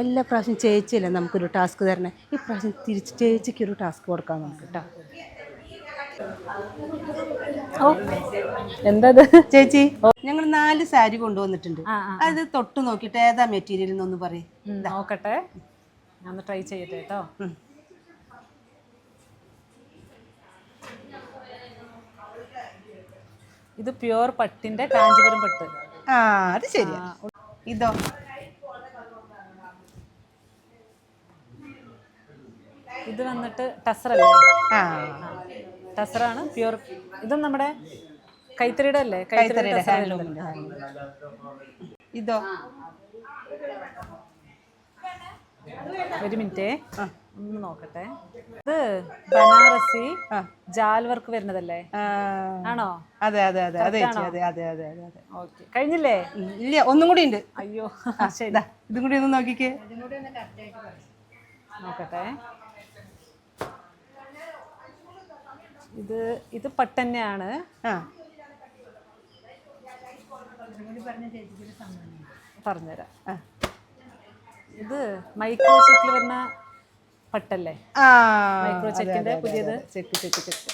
എല്ലാ പ്രാവശ്യം ചേച്ചിയല്ലേ നമുക്കൊരു ടാസ്ക് തരണേ? ഈ പ്രാവശ്യം തിരിച്ച് ചേച്ചിക്ക് ഒരു ടാസ്ക് കൊടുക്കാം നമുക്ക് കേട്ടോ ഓ എന്തത്? ചേച്ചി ഞങ്ങൾ നാല് സാരി കൊണ്ടുവന്നിട്ടുണ്ട്. അത് തൊട്ട് നോക്കിയിട്ട് ഏതാ മെറ്റീരിയൽ എന്നൊന്ന് പറയും. നോക്കട്ടെ. ഞാൻ ഒന്ന് ട്രൈ ചെയ്യട്ടെ കേട്ടോ ഇത് പ്യുവർ പട്ടിന്റെ കാഞ്ചിപുരം പട്ട്. ആ അത് ശരിയാ. ഇതോ. ഇത് വന്നിട്ട് ടസറല്ലേ? ആ. ടസറാണ് പ്യൂർ ഇതും നമ്മുടെ കൈത്തറിയുടെ അല്ലേ? കൈത്തറി ഇതോ. ഒരു മിനിറ്റേ. ഒന്ന് നോക്കട്ടെ. ഇത് ബനാറസി. ജാൽ വർക്ക് വരുന്നതല്ലേ? ആണോ? അതെ അതെ അതെ. അതെ അതെ അതെ അതെ അതെ ഓക്കെ. കഴിഞ്ഞില്ലേ? ഇല്ല ഒന്നും കൂടി ഉണ്ട്. അയ്യോ ശരി. ഇതും കൂടി ഒന്ന് നോക്കിക്കേ. നോക്കട്ടെ. ഇത് ഇത് പട്ടന്നെയാണ്. ആ. പറഞ്ഞുതരാം. ഇത് മൈക്രോ ചെക്കിൽ വരുന്ന പട്ടല്ലേ? ആ. മൈക്രോ ചെക്കിന്റെ പുതിയത്? Check check check.